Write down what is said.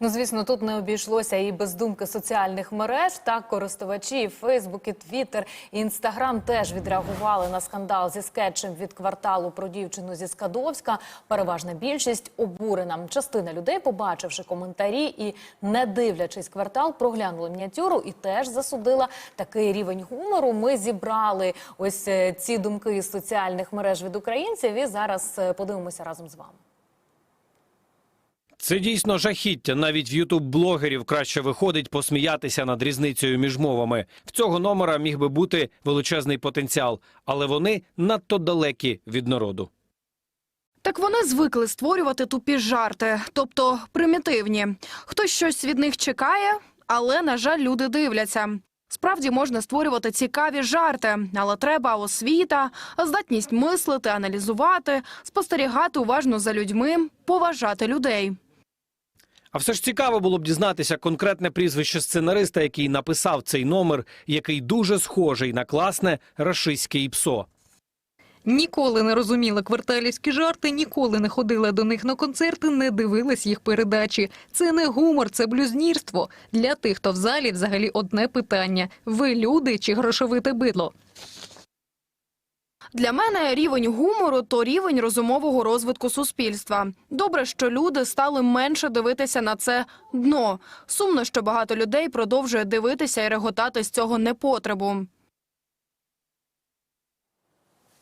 Ну, звісно, тут не обійшлося і без думки соціальних мереж. Так, користувачі Фейсбук, і Твіттер, і Інстаграм теж відреагували на скандал зі скетчем від кварталу про дівчину зі Скадовська. Переважна більшість обурена. Частина людей, побачивши коментарі і не дивлячись квартал, проглянули мініатюру і теж засудила такий рівень гумору. Ми зібрали ось е, ці думки із соціальних мереж від українців. І зараз е, подивимося разом з вами. Це дійсно жахіття. Навіть в ютуб-блогерів краще виходить посміятися над різницею між мовами. В цього номера міг би бути величезний потенціал, але вони надто далекі від народу. Так вони звикли створювати тупі жарти, тобто примітивні. Хтось щось від них чекає, але, на жаль, люди дивляться. Справді можна створювати цікаві жарти, але треба освіта, здатність мислити, аналізувати, спостерігати уважно за людьми, поважати людей. А все ж цікаво було б дізнатися конкретне прізвище сценариста, який написав цей номер, який дуже схожий на класне рашистське іпсо. Ніколи не розуміла кварталівські жарти, ніколи не ходила до них на концерти, не дивилась їх передачі. Це не гумор, це блюзнірство. Для тих, хто в залі, взагалі одне питання: ви люди чи грошовите бидло? Для мене рівень гумору то рівень розумового розвитку суспільства. Добре, що люди стали менше дивитися на це дно. Сумно, що багато людей продовжує дивитися і реготати з цього непотребу.